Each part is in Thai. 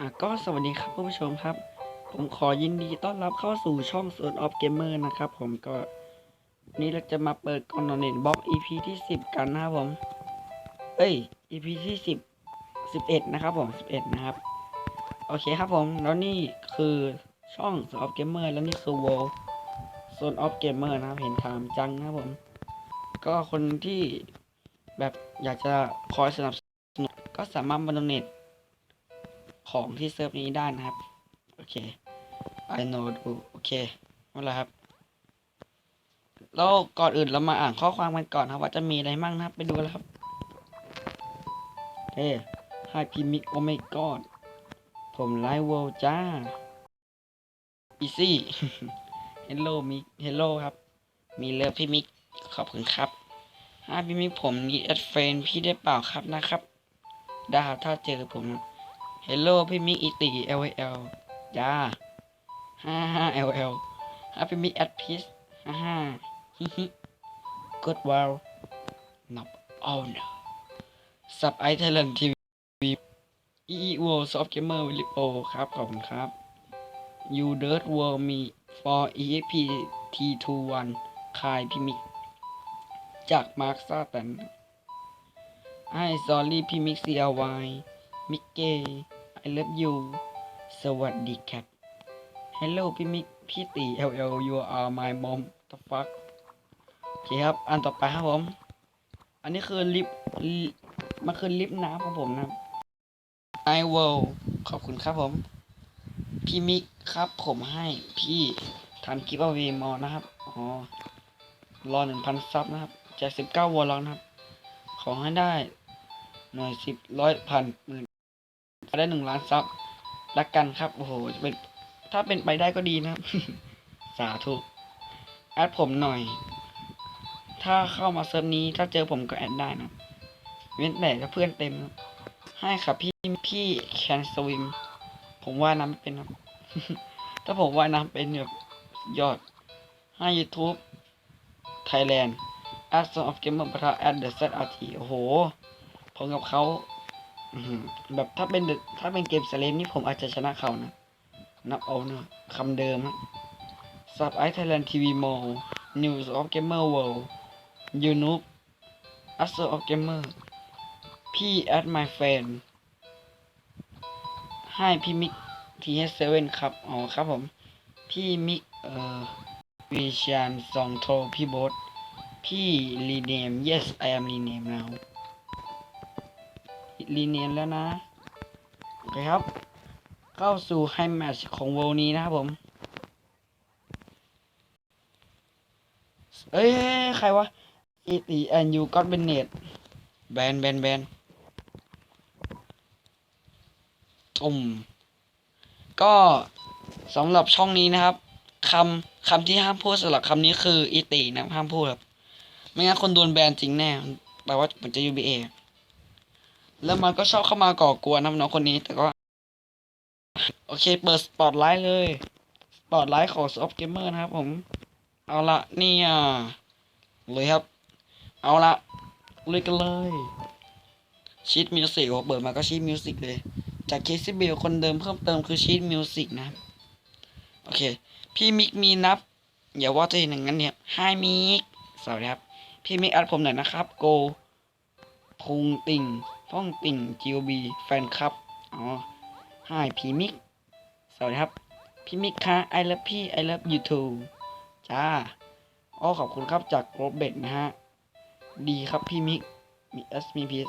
อะก็สวัสดีครับผู้ชมครับ ผมขอยินดีต้อนรับเข้าสู่ช่อง s วนออฟเกมเมอร์นะครับผมก็นี่เราจะมาเปิดกอนเน็ตบล็อก EP ที่10กันนะครับผม เอ้ย EP ที่10 11นะครับผม11นะครับ โอเคครับผมแล้วนี่คือช่อง s วนออฟเกมเมอร์แล้วนี่คือ World Zone of Gamer นะครับเห็นถามจังนะครับผม ก็คนที่แบบอยากจะคอยสนับสนุนก็สามารถมาดเนต ของที่เซิร์ฟนี้ได้นะครับ โอเค I know ดูโอเคนั่นแหละครับแล้วก่อนอื่นเรามาอ่านข้อความกันก่อนครับ ว่าจะมีอะไรมั่งนะครับ ไปดูแล้วครับเฮ้ Hi พิมิกโอเมกอดผมไลฟ์เวิลจ้า Easy Hello มิก Hello ครับ มีเลิฟพี่มิก ขอบคุณครับ Hi พี่มิกผมนีแอดเฟนพี่ได้เปล่าครับนะครับ ได้ครับถ้าเจอผมนะ ฮลโลพี่มิกอีตี L L จ้าห้าห้า L L ฮาพี่มิกแอดพีซห้าห้าฮิฮิกดวาลนับเอาเนอะสับไอเทเลนทีวีอีอีวอลซอฟเกมเมอร์วิลิโอครับ ขอบคุณครับยูเดิร์ดวอลมี for exp t21 คายพี่มิก จากมาร์คซาตันไอซอรี่พี่มิก CLY มิกเก้ I love you สวัสดีครับ Hello พี่มิกพี่ตี LL you are my mom the fuck โอเคครับ อันต่อไปครับผม อันนี้คือลิฟมันคือลิฟน้ำของผมนะ I will ขอบคุณครับผม พี่มิกครับผมให้พี่ทำคลิปเอาวีมอนะครับ อ๋อ รอหนึ่งพันซับนะครับ จากสิบเก้าวอลล็อกนะครับ ขอให้ได้หน่วยสิบร้อยพันหมื่น ได้หนึ่งล้านซับละกันครับโอ้โหจะเป็นถ้าเป็นไปได้ก็ดีนะครับ สาธุแอดผมหน่อย ถ้าเข้ามาเซิร์ฟนี้ถ้าเจอผมก็แอดได้นะเว้นแต่ถ้าเพื่อนเต็มนะให้ครับพี่พี่แคนสวิมผมว่ายน้ำไม่เป็นครับ ถ้าผมว่ายน้ำเป็นแบบยอด ให้ YouTube Thailand a d s o n of Gamer ประทะ at the ZRT โอ้โห ผมกับเขา แบบถ้าเป็นถ้าเป็นเกมสเลนนี่ผมอาจจะชนะเขานะนับเอาเนอะคำเดิมนะซับไอไทยแลนด์ทีวีมอลนิวส์ออฟเกมเมอร์เวิลด์ยูนูบอัสเซอร์ออฟเกมเมอร์พี่แอดไมแฟนให้พี่มิกทีเอสเซเว่นครับ อ๋อครับผม พี่มิก เอ่อวิชานซองโทรพี่โบทพี่รีเนม yes I am rename now รีเนียนแล้วนะโอเคครับ เข้าสู่ไฮแมชของโวลนี้นะครับผม เอ้ย ใครวะอีตีแอนยูก็อดเบนเนตแบนแบนแบนตุ่มก็สำหรับช่องนี้นะครับคำคำที่ห้ามพูดสำหรับคำนี้คืออีตีนะห้ามพูดครับ ไม่งั้นคนโดนแบนจริงแน่แปลว่ามันจะ UBA แล้วมันก็ชอบเข้ามาก่อกวนนะน้องคนนี้ แต่ก็ โอเค เปิดสปอตไลท์เลย สปอตไลท์ของ Soft Gamer นะครับผม เอาละนี่อะเลยครับ เอาละเลยกันเลยชีตมิวสิกเปิดมาก็ชีตมิวสิกเลย จากเคซิเบลคนเดิมเพิ่มเติมคือชีตมิวสิกนะโอเค พี่มิกมีนับอย่าว่าจะเห็นอย่างนั้นเนี่ยไฮมิกสวัสดีครับ พี่มิกอัดผมหน่อยนะครับ โกพุงติ่ง ฟ้องติ่ง GOB แฟนคลับ อ๋อ Hi พี่มิก สวัสดีครับ พี่มิกคะ I love พี่ I love you too จ้าอ๋อขอบคุณครับจากโกลเบตนะฮะ ดีครับพี่มิก มีเอสมีพี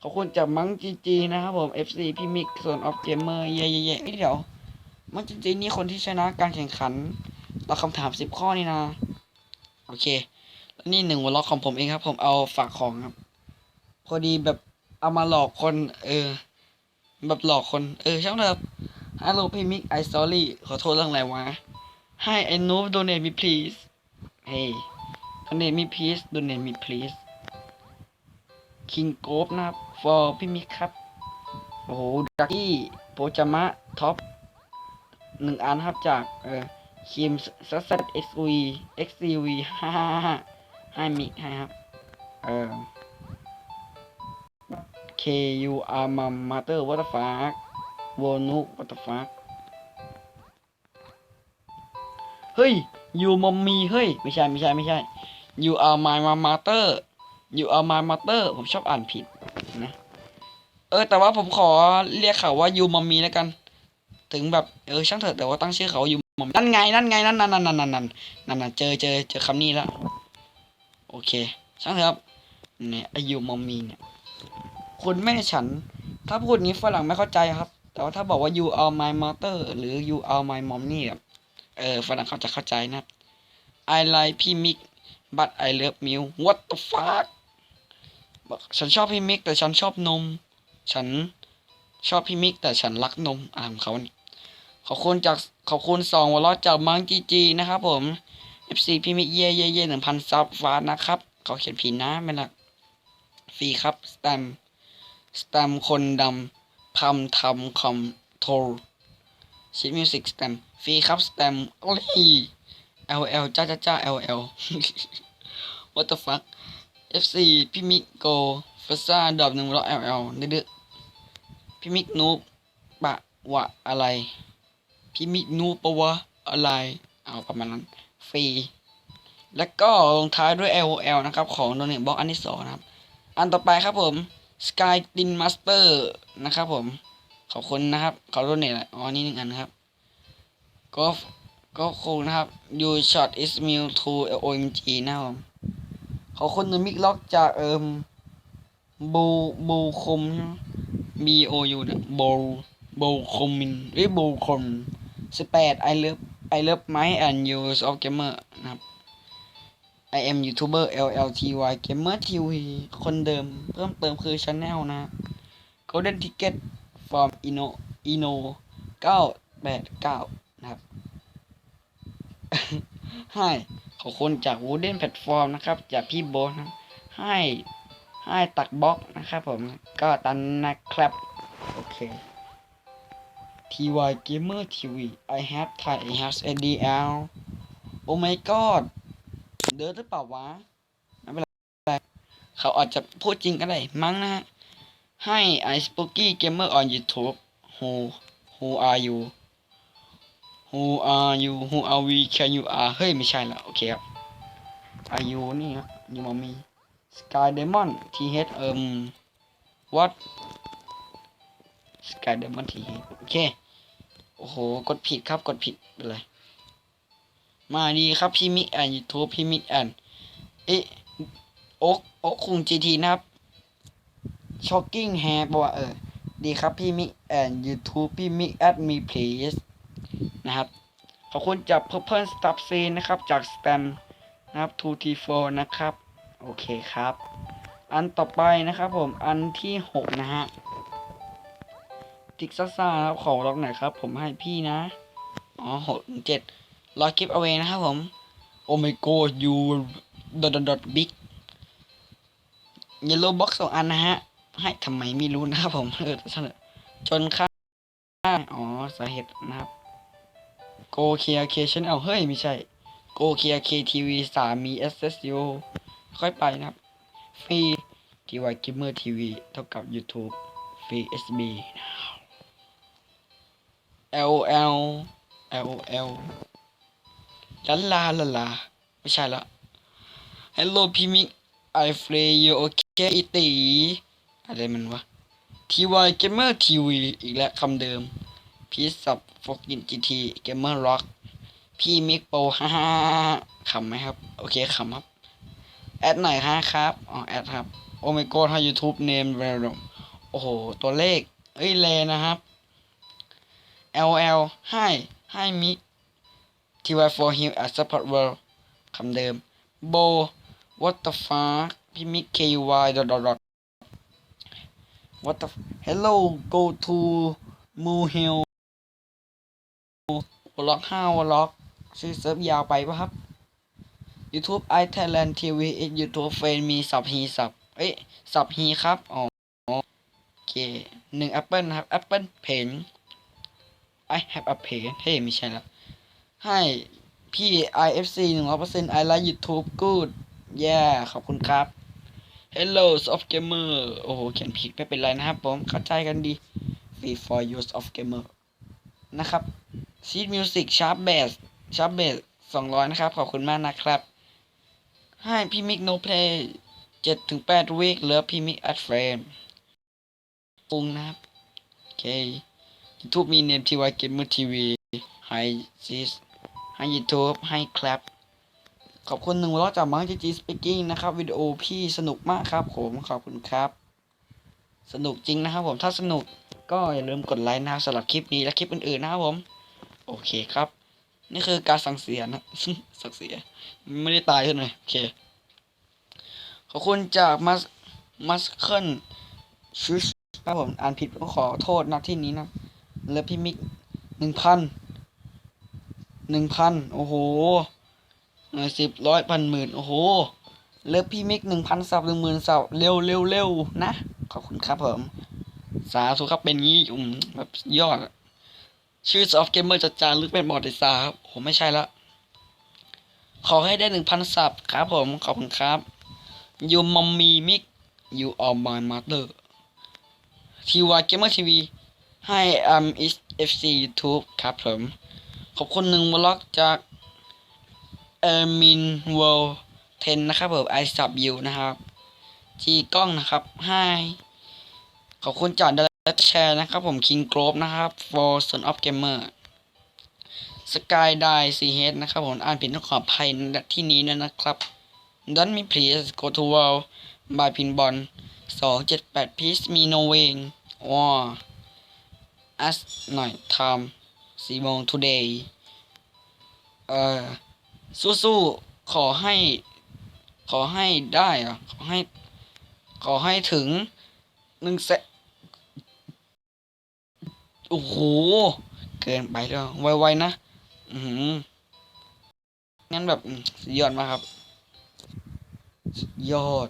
ขอบคุณจากมังจีจีนะครับผม FC พี่มิกส่วนออฟเกมเมอร์เย่เย่เดี๋ยว มังจีจีนี่คนที่ชนะการแข่งขันตอบคำถามสิบข้อนี่นะ โอเคแล้วนี่หนึ่งวันล็อกของผมเองครับ ผมเอาฝากของครับ พอดีแบบ เอามาหลอกคน เออ แบบหลอกคน เออ ช่างเถอะฮัลโหลพี่มิกไอสตอรี่ขอโทษเรื่องอะไรวะให้ไอ้นูบ donate me please เฮ้ย donate me please donate me please King g o p นะครับ for พี่มิกครับ โอ้โหดักกี้โปจามะท็อปหนึ่งอันครับจาก เออคิมซัสซั XV XCV ฮ่าฮ่าฮ่าให้มิกให้ครับ เออ K U R M Mother What the fuck โวนุก What the fuck เฮ้ยยูมอมมีเฮ้ย ไม่ใช่ ไม่ใช่ ไม่ใช่ยูเอ you are ตเตอร์ยู you are my ตเตอร์ผมชอบอ่านผิดนะ เออ แต่ว่าผมขอเรียกเขาว่ายูมอมมีแล้วกัน ถึงแบบ เออ ช่างเถอะ แต่ว่าตั้งชื่อเขา you มอมนั่นไง นั่นไง นั่นนั่นนั่นนั่นนั่นนั่นนั่นเจอเจอเจอคำนี้แล้ว โอเค ช่างเถอะครับเนี่ย you มอมมีเนี่ย คุณแม่ฉัน ถ้าพูดงี้ฝรั่งไม่เข้าใจครับ แต่ว่าถ้าบอกว่า you are my mother หรือ you are my mom นี่แบบเออฝรั่งเขาจะเข้าใจนะ I like พี่มิก but I love milk what the fuck บอกฉันชอบพี่มิก แต่ฉันชอบนม ฉันชอบพี่มิก แต่ฉันรักนมอ่าของเขาขอบคุณจากขอบคุณสองวอลล์จากมังจีจีนะครับผม FC พี่มิกเย่เย่เย่หนึ่งพันซับฟ้านะครับ เขาเขียนผิดนะไม่ละฟรีครับสแตม สแตมคนดำพำทำคอมโทรชิดมิวสิกสแตมฟรีครับสแตมโอ้ย LL จ้าจ้าจ้า LL what the fuck FC พี่มิกโกเฟซ่าดอบหนึ่งร้อย LL ดื้อพี่มิกนูบปะวะอะไร พี่มิกนูปะวะอะไรเอาประมาณนั้นฟรีแล้วก็ลงท้ายด้วย LOL นะครับ ของโดเนทบ็อกอันที่สองนะครับ อันต่อไปครับผม Sky Din Master นะครับผม ขอบคุณนะครับเขาโดเนทอ๋อนี่หนึ่งอันครับก็ก็คงนะครับ You shot is meal to OMG นะครับผมขอบคุณนมิกล็อกจากเอิมบูบูคม B O U เนี่ยบูบูคมมินเอ้บูคมสิบแปด I love I love my and use of gamer นะครับ I am YouTuber LLTY Gamer TV คนเดิมเพิ่มเติมคือ Channel นะ Golden Ticket from Ino Ino 989 นะครับ ให้ขอบคุณจาก Wooden Platform นะครับ จากพี่โบทนะ ให้ให้ตักบล็อกนะครับผม ก็ตันนะครับ โอเค TY Gamer TV I have Thai I have ADL Oh my god เดินหรือเปล่าวะไม่เป็นไรเขาอาจจะพูดจริงก็ได้มั้งนะฮะให้ I Spooky Gamer on YouTube Who Who are you Who are you Who are we Can you are เฮ้ย ไม่ใช่ละโอเคครับ Are you นี่ครับยูมามี Sky Demon TH เฮดเอิม What Sky Demon TH โอเค โอ้โห กดผิดครับ กดผิดเป็นไร มาดีครับพี่มิกแอนยูทูบพี่มิกแอนเอ๊ะโอ๊กโอ๊กคุงจีทีนะครับช็อกกิ้งแฮร์บอกว่าเออดีครับพี่มิกแอนยูทูบพี่มิกแอดมีเพลสนะครับ ขอบคุณจากเพิ่มสตับซีนะครับ จากสแตมนะครับ 2T4 นะครับ โอเคครับ อันต่อไปนะครับผมอันที่หกนะฮะทิกซ่าซ่าครับของล็อกไหนครับ ผมให้พี่นะ อ๋อหกเจ็ด รอคลิปเอาไว้นะครับผม โอเมโกยูดอทดอทบิ๊กเยลโล่บ็อกสองอันนะฮะ ให้ทำไมไม่รู้นะครับผมเออฉลยจนค่าอ๋อ สาเหตุนะครับโกเคียเคชันเอาเฮ้ย ไม่ใช่โกเคียเคทีวีสามมี SSU ค่อยไปนะครับ ฟรีทีวายกิมเมอร์ทีวีเท่ากับ YouTube ฟรี SB LL LL ลาลาลาลาไม่ใช่ละ Hello พี่มิก I play you okay อีตีอะไรมันวะ TY Gamer TV อีกแล้วคำเดิม พีสับฟกิน GT Gamer Rock พี่มิกโปฮ่าขำไหมครับ โอเคขำครับ แอดหน่อยฮะครับอ๋อแอดครับ โอเมโก้ทา YouTube name โอ้โห ตัวเลข เอ้ยแลนะครับ LL ให้ให้มิก TY for him as support world คำเดิม โบ what the fuck พี่มิก KY dot dot dot what the hello go to Moo Hill วล็อกห้าวล็อกชื่อเซิร์ฟยาวไปปะครับ YouTube i Thailand TV X YouTube เฟนมีสับฮีสับ เอ้ย สับฮีครับ อ๋อ โอเคหนึ่ง Apple นะครับ Apple Pen I have a pen เฮ้ยไม่ใช่ละ ให้พี่ IFC หนึ่งร้อยเปอร์เซ็นต์ I like YouTube good yeah ขอบคุณครับ Hello Soft Gamer โอ้โห เขียนผิดไม่เป็นไรนะครับผมเข้าใจกันดี free for use of gamer นะครับ Seed Music Sharp Bass Sharp Bass 200 นะครับ ขอบคุณมากนะครับ ให้พี่มิก no play 7ถึง8วีคเหลือพี่มิกอัดเฟรมปรุงนะครับ โอเค YouTube มีเนมทีวายเกมเมอร์ทีวีให้ซีส ให้ YouTube ให้ครับขอบคุณหนึ่งร้อยจากมังจีจีสปีกิ้งนะครับวิดีโอพี่สนุกมากครับผมขอบคุณครับ สนุกจริงนะครับผมถ้าสนุกก็อย่าลืมกดไลค์นะครับสำหรับคลิปนี้และคลิปอื่นๆนะครับผม โอเคครับ นี่คือการสั่งเสียนะสั่งเสีย ไม่ได้ตายใช่ไหมโอเค ขอบคุณจากมัสมัสเคิลชูชครับผมอ่านผิดก็ขอโทษนะที่นี้นะ แล้วพี่มิกหนึ่งพัน หนึ่งพันโอ้โหสิบร้อยพันหมื่นโอ้โห เลิฟพี่มิกหนึ่งพันสับหนึ่งหมื่นสับเร็วเร็วเร็วนะ ขอบคุณครับผม สาธุครับเป็นงี้อืมแบบยอด ชื่อ Soft Gamer จะจารึกเป็นบอร์ดในสาครับโอ้ไม่ใช่ละ ขอให้ได้หนึ่งพันสับครับผม ขอบคุณครับยูมัมมีมิกยูออมายมาเตอร์ทีวาเกมเมอร์ทีวีให้อัมอิสเอฟซียูทูบครับผม ขอบคุณหนึ่งบล็อกจากเอร์มินเวลเทนนะครับผมไอซับยูนะครับจีกล้องนะครับให้ขอบคุณจากดัชแชร์นะครับผม King Grove นะครับ for Son of Gamer Sky Die CH นะครับผมอ่านผิดต้องขออภัยที่นี้ด้วยนะครับ Don't me please go to world by pinball สองเจ็ดแปด piece มี no way ว้า us หน่อย time สี่โมง today เอ่อสู้ๆขอให้ ขอให้ได้อะขอให้ ขอให้ถึงหนึ่งแสนโอ้โห เกินไปแล้วไวๆนะ อือหืองั้นแบบยอดมากครับ ยอด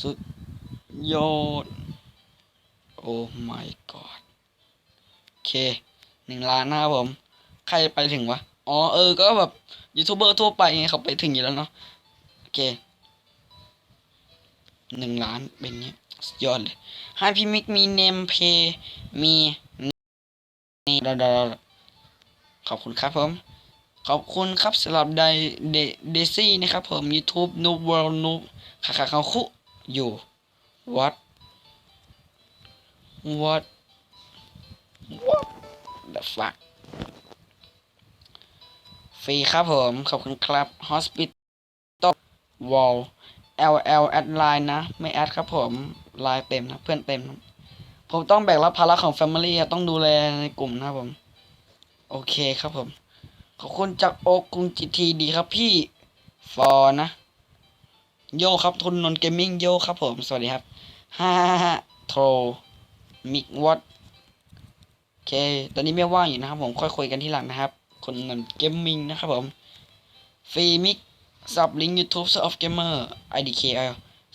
สุดยอด โอ้ my god โอเค หนึ่งล้านนะครับผม ใครไปถึงวะ อ๋อเออ ก็แบบยูทูบเบอร์ทั่วไปไงเขาไปถึงอยู่แล้วเนาะ โอเคหนึ่งล้านเป็นเงี้ยสุดยอดเลย ให้พี่มิกมีเนมเพย์มีนี่ดาดาขอบคุณครับผม ขอบคุณครับสำหรับไดเดเดซี่นะครับผม YouTube Noob World Noob ขาขาเขาคุอยู่ what what what the fuck ฟรีครับผม ขอบคุณครับ Hospital Wall LL แอดไลน์นะ ไม่แอดครับผมไลน์เต็มนะ เพื่อนเต็มนะผมต้องแบกรับภาระของ Family ต้องดูแลในกลุ่มนะผม โอเคครับผม ขอบคุณจากโอกุงจีทีดีครับพี่ฟอร์นะ โยครับทุนนนเกมมิ่งโยครับผม สวัสดีครับฮ่าโทรมิกวอต เค ตอนนี้ไม่ว่างอยู่นะครับผมค่อยคุยกันที่หลังนะครับ คนนนเกมมิ่งนะครับผมฟรีมิกซับลิงก์ YouTube of Gamer IDK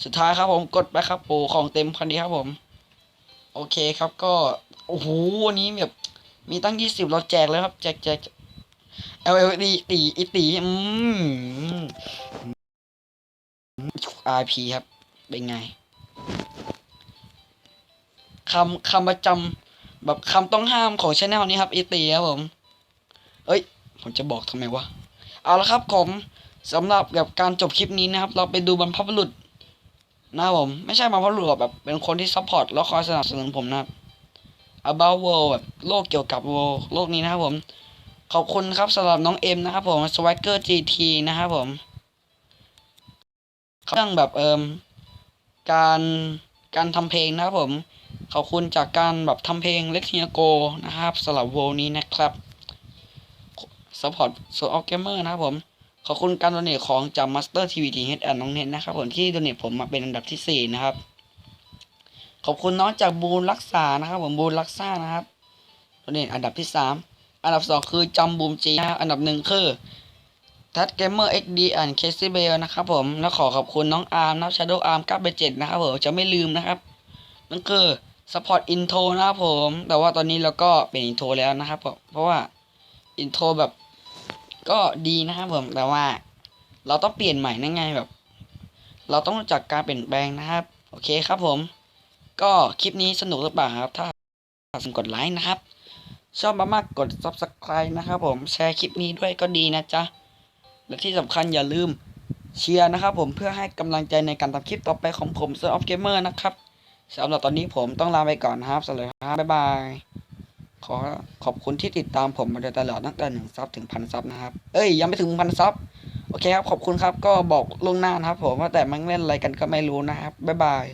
สุดท้ายครับผมกดไปครับโอ้ของเต็มคันนี้ครับผม โอเคครับก็ โอ้โหวันนี้แบบ มีตั้งยี่สิบเราแจกเลยครับ แจกแจก L L D ตีอีตีอืม R P ครับ เป็นไงคำคำประจำ แบบคำต้องห้ามของช anel นี้ครับอีตีครับผม เอ้ย ผมจะบอกทำไมวะ เอาละครับผมสำหรับแบบการจบคลิปนี้นะครับ เราไปดูบรรพบุรุษนะครับผม ไม่ใช่บรรพบุรุษแบบเป็นคนที่ซัพพอร์ตแล้วคอยสนับสนุนผมนะครับ about world แบบโลกเกี่ยวกับโลกนี้นะครับผม ขอบคุณครับสำหรับน้องเอ็มนะครับผม Swagger GT นะครับผมเรื่องแบบเอิมการการทำเพลงนะครับผม ขอบคุณจากการแบบทำเพลงเล็กเฮียโกนะครับสำหรับโวนี้นะครับสปอร์ตโซออเกมเมอร์นะครับผม ขอบคุณการโดเนทของจาก Master TV t h แอนน้องเน็ตนะครับผมที่โดเนทผมมาเป็นอันดับที่สี่นะครับ ขอบคุณน้องจากบูนรักษานะครับผมบูนรักษานะครับโดเนทอันดับที่สามอันดับสองคือจำบูมจีนะครับอันดับหนึ่งคือทัดเกมเมอร์เอ็กดีอ่านเคซี่เบลนะครับผม แล้วขอขอบคุณน้องอาร์มนะครับชาโดอาร์มก้าเจ็ดนะครับผมจะไม่ลืมนะครับนั่นคือ สปอร์ตอินโทรนะครับผม แต่ว่าตอนนี้เราก็เป็นอินโทรแล้วนะครับผมเพราะว่าอินโทรแบบก็ดีนะครับผม แต่ว่าเราต้องเปลี่ยนใหม่นั่นไงแบบ เราต้องจักการเปลี่ยนแปลงนะครับ โอเคครับผม ก็คลิปนี้สนุกหรือเปล่าครับ ถ้าฝากกดไลค์นะครับ ชอบมากๆกด subscribe นะครับผม แชร์คลิปนี้ด้วยก็ดีนะจ๊ะ และที่สำคัญอย่าลืมเชียร์นะครับผมเพื่อให้กำลังใจในการทำคลิปต่อไปของผมเซอร์ออฟเกมเมอร์นะครับ สำหรับตอนนี้ผมต้องลาไปก่อนครับสวัสดีครับ บ๊ายบาย ขอขอบคุณที่ติดตามผมมาโดยตลอดตั้งแต่หนึ่งซับถึงพันซับนะครับ เอ้ย ยังไม่ถึงพันซับ โอเคครับ ขอบคุณครับ ก็บอกล่วงหน้านะครับผมว่าแต่มันเล่นอะไรกันก็ไม่รู้นะครับ บ๊ายบาย